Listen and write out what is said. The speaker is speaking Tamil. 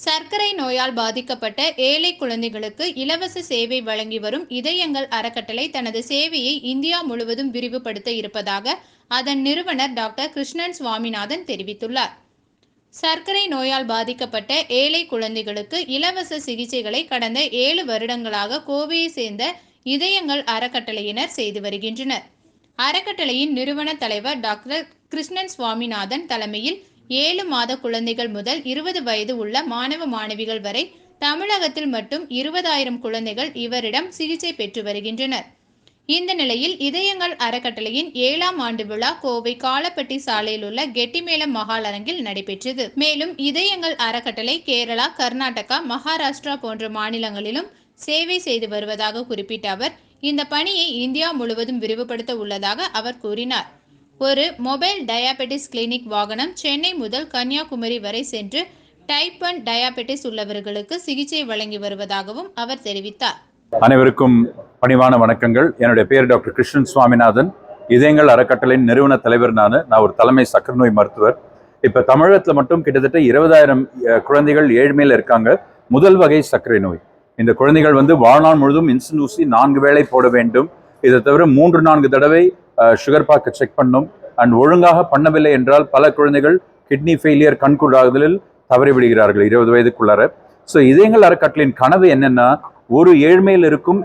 சர்க்கரை நோயால் பாதிக்கப்பட்ட ஏழை குழந்தைகளுக்கு இலவச சேவை வழங்கி வரும் இதயங்கள் அறக்கட்டளை தனது சேவையை இந்தியா முழுவதும் விரிவுபடுத்த இருப்பதாக அதன் நிறுவனர் டாக்டர் கிருஷ்ணன் சுவாமிநாதன் தெரிவித்துள்ளார். சர்க்கரை நோயால் பாதிக்கப்பட்ட ஏழை குழந்தைகளுக்கு இலவச சிகிச்சைகளை கடந்த ஏழு வருடங்களாக கோவையை சேர்ந்த இதயங்கள் அறக்கட்டளையினர் செய்து வருகின்றனர். அறக்கட்டளையின் நிறுவன தலைவர் டாக்டர் கிருஷ்ணன் சுவாமிநாதன் தலைமையில் ஏழு மாத குழந்தைகள் முதல் இருபது வயது உள்ள மாணவ மாணவிகள் வரை தமிழகத்தில் மட்டும் இருபதாயிரம் குழந்தைகள் இவரிடம் சிகிச்சை பெற்று வருகின்றனர். இந்த நிலையில் இதயங்கள் அறக்கட்டளையின் ஏழாம் ஆண்டு விழா கோவை காலப்பட்டி சாலையில் உள்ள கெட்டிமேளம் மகால் அரங்கில் நடைபெற்றது. மேலும் இதயங்கள் அறக்கட்டளை கேரளா கர்நாடகா மகாராஷ்டிரா போன்ற மாநிலங்களிலும் சேவை செய்து வருவதாக குறிப்பிட்ட அவர் இந்த பணியை இந்தியா முழுவதும் விரிவுபடுத்த உள்ளதாக அவர் கூறினார். ஒரு மொபைல் டயாபெட்டிஸ் கிளினிக் வாகனம் சென்னை முதல் கன்னியாகுமரி வரை சென்று டைப் ஒன் டயாபெட்டிஸ் உள்ளவர்களுக்கு சிகிச்சை வழங்கி வருவதாகவும் அவர் தெரிவித்தார். அனைவருக்கும் பணிவான வணக்கங்கள். என்னுடைய பேர் டாக்டர் கிருஷ்ணன் சுவாமிநாதன். இதயங்கள் அறக்கட்டளையின் நிறுவன தலைவர் நான். நான் ஒரு தலைமை சக்கரை நோய் மருத்துவர். இப்போ தமிழகத்தில் மட்டும் கிட்டத்தட்ட இருபதாயிரம் குழந்தைகள் ஏழ்மையில் இருக்காங்க. முதல் வகை சர்க்கரை நோய். இந்த குழந்தைகள் வந்து வாழ்நாள் முழுதும் இன்சுலின் ஊசி நான்கு வேளை போட வேண்டும். இதை தவிர மூன்று நான்கு தடவை சுகர் பார்க்க செக் பண்ணும். அண்ட் ஒழுங்காக பண்ணவில்லை என்றால் பல குழந்தைகள் கிட்னி ஃபெயிலியர் கண்கூடாகுதலில் தவறிவிடுகிறார்கள் இருபது வயதுக்குள்ளார. ஸோ இதயங்கள் அறக்கட்டளையின் கனவு என்னன்னா ஒரு ஏழ்மையில் இருக்கும்